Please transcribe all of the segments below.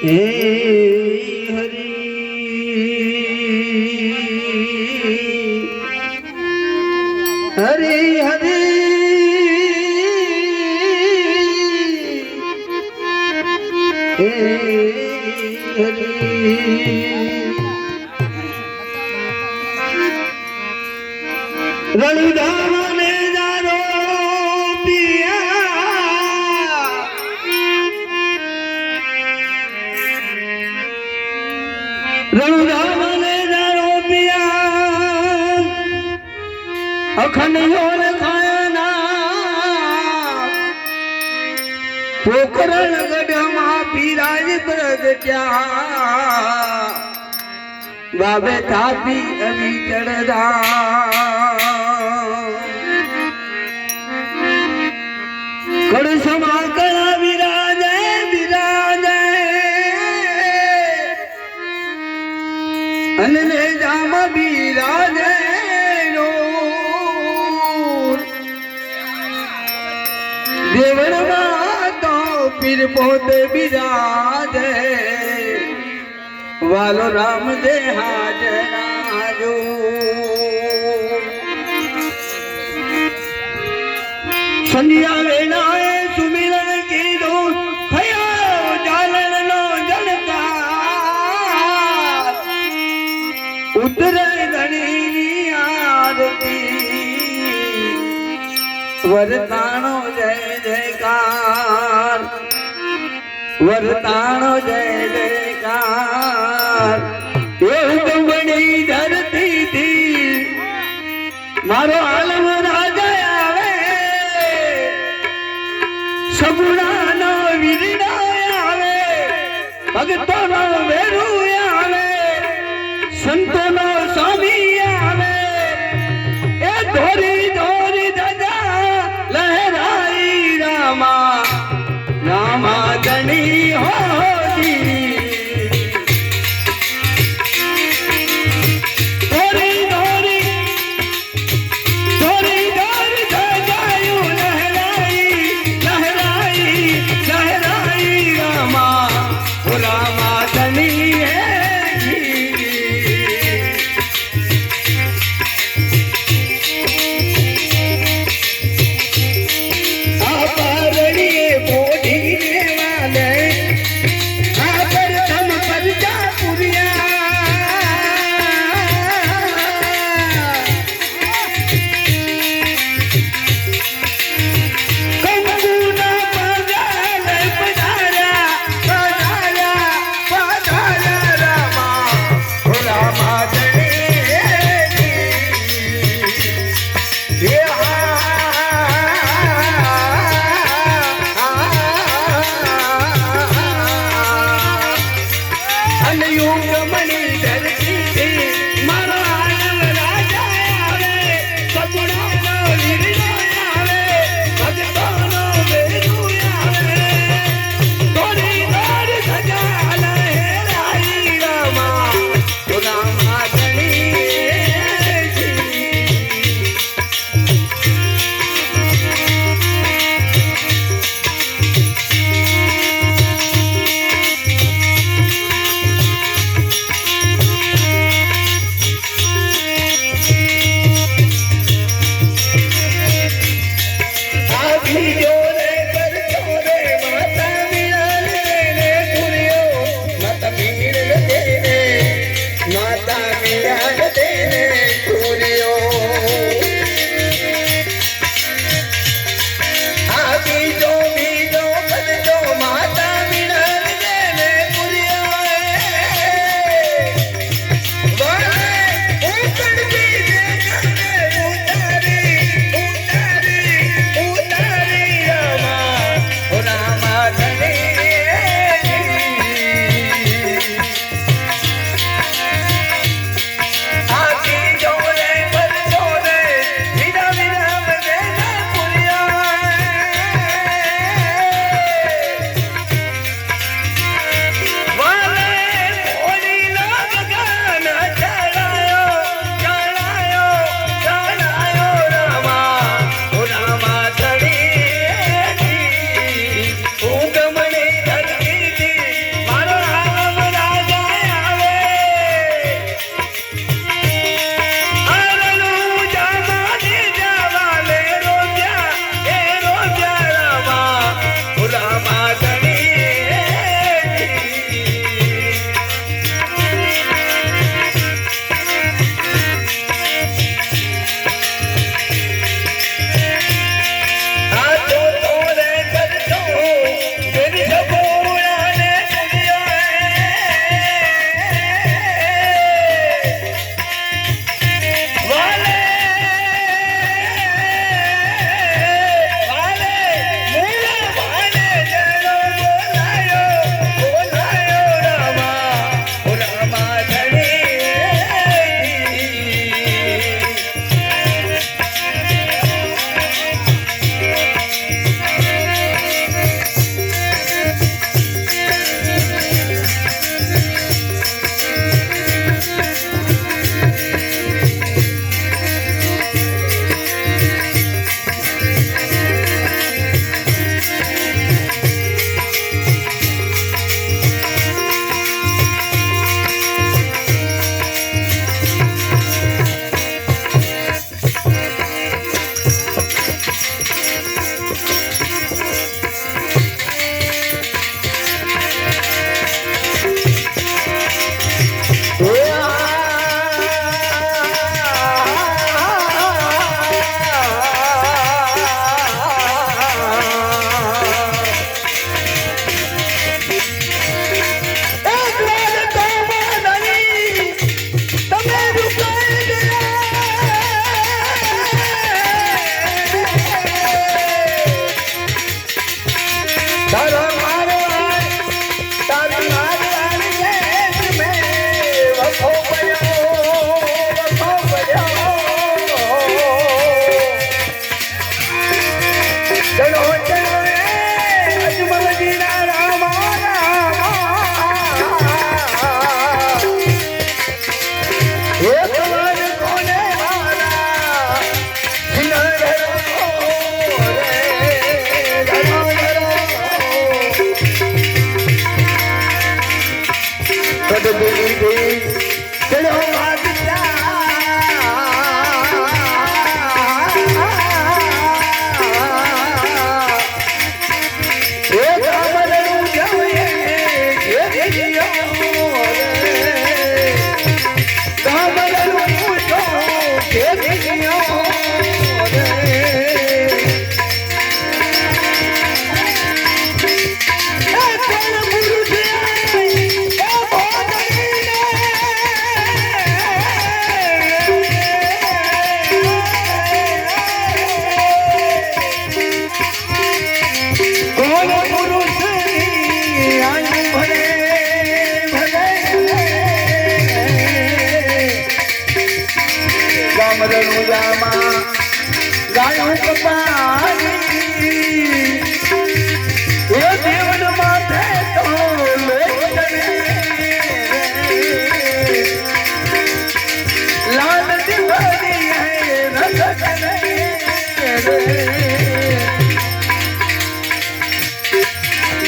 E... રણધામ ને જારો પિયા. અખંડ યોર ખાયના પોખરણ ગઢમાં પીરાજ પ્રગ ત્યાં. બાબે તાપી અવી ચડદા કડ કળા દેવળમાં તો પીર પોતે બિરાજે. વાલો રામ દે હાજરા જો સંધ્યા વરતાણો જય જયકાર. વરતાણો જય જયકાર. એવું બની ધરતી મારો આલમ રાજા આવે. સગુણાનો વિરણા આવે. ભક્તોનો વેરું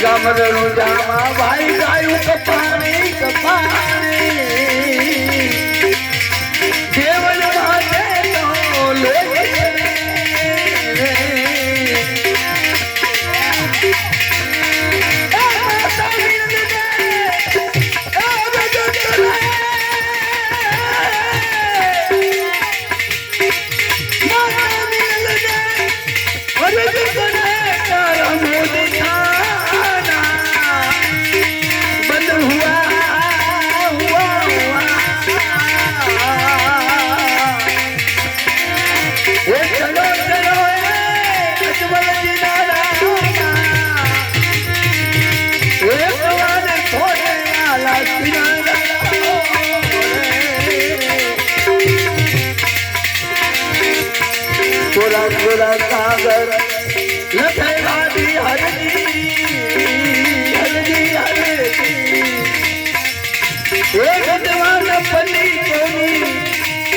ગામડનું જામા ભાઈ ગાયું કપાણી કપાણી.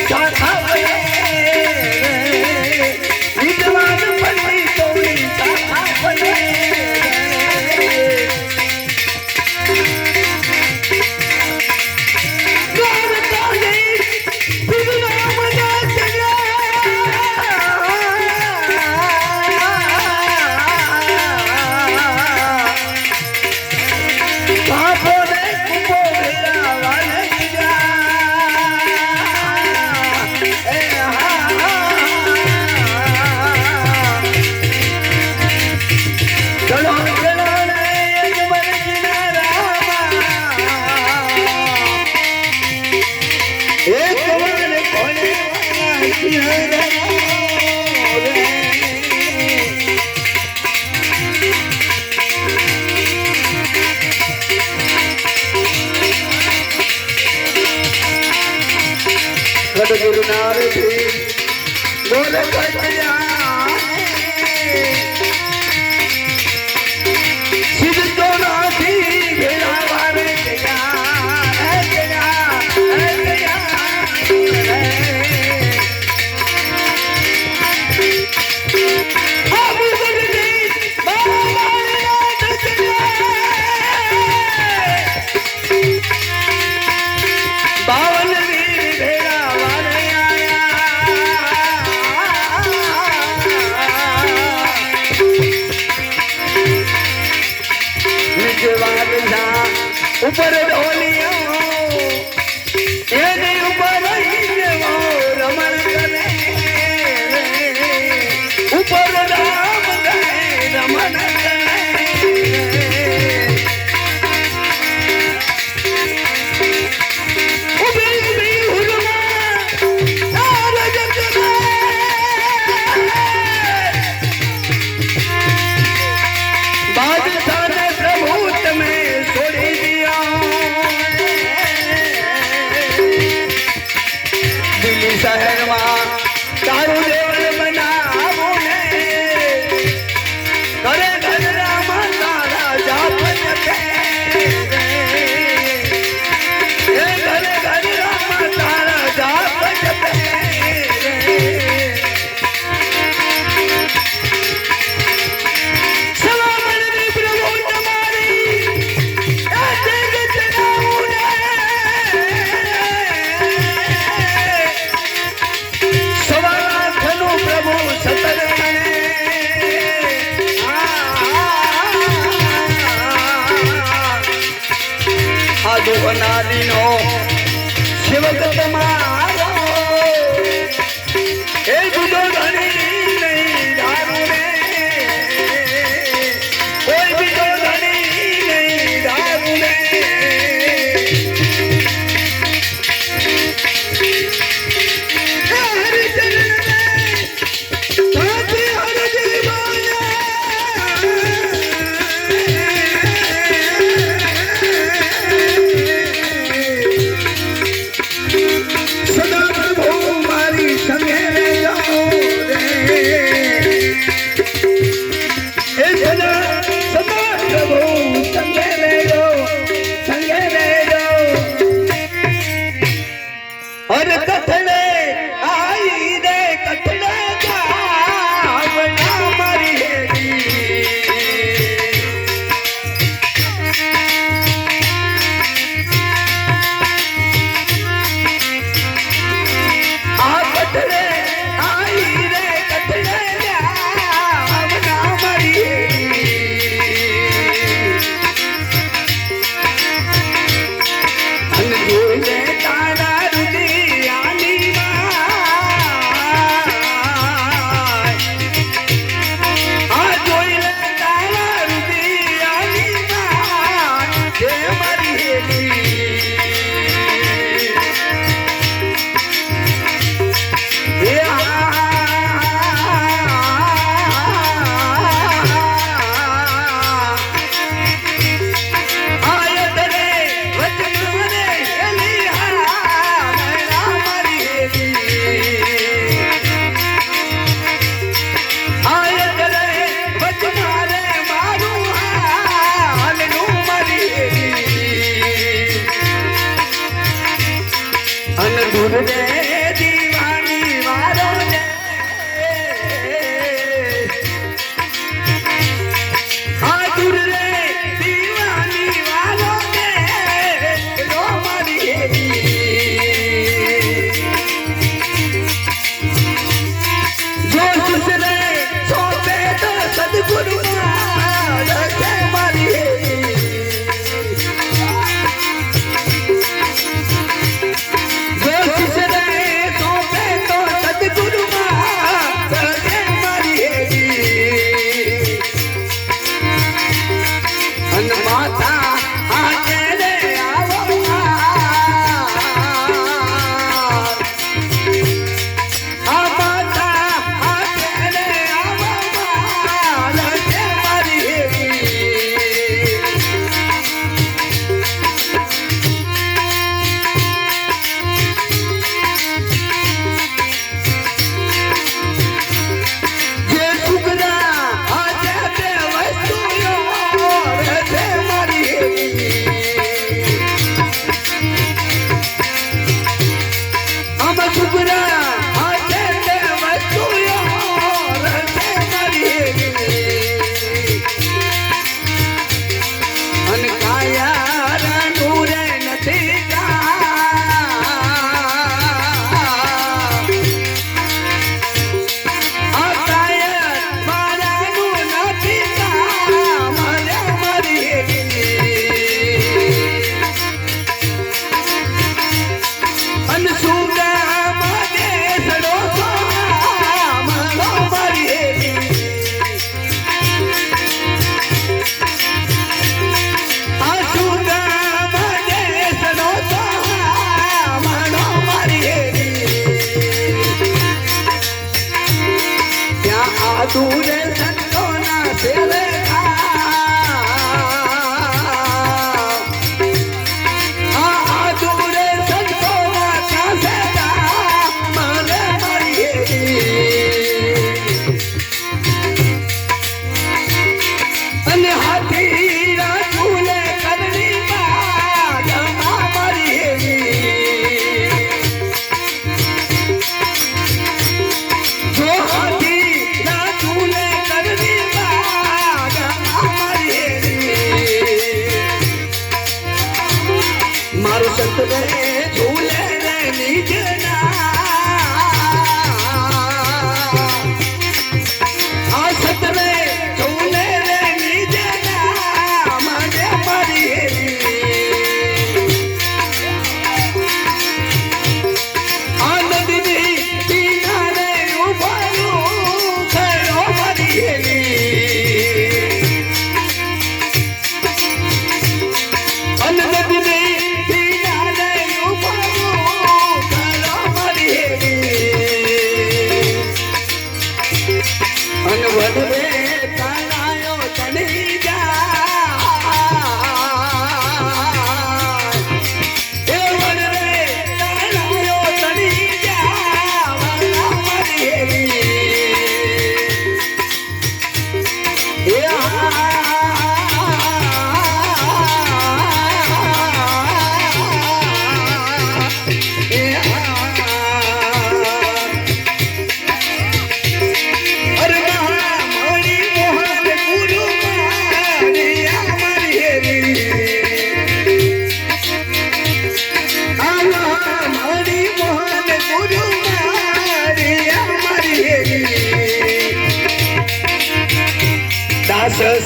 छा সোনার দেশ বলে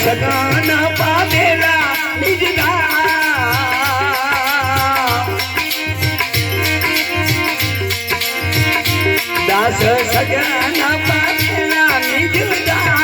સગાન પામેલા નિજના દાસ સગન પામેલા નિજના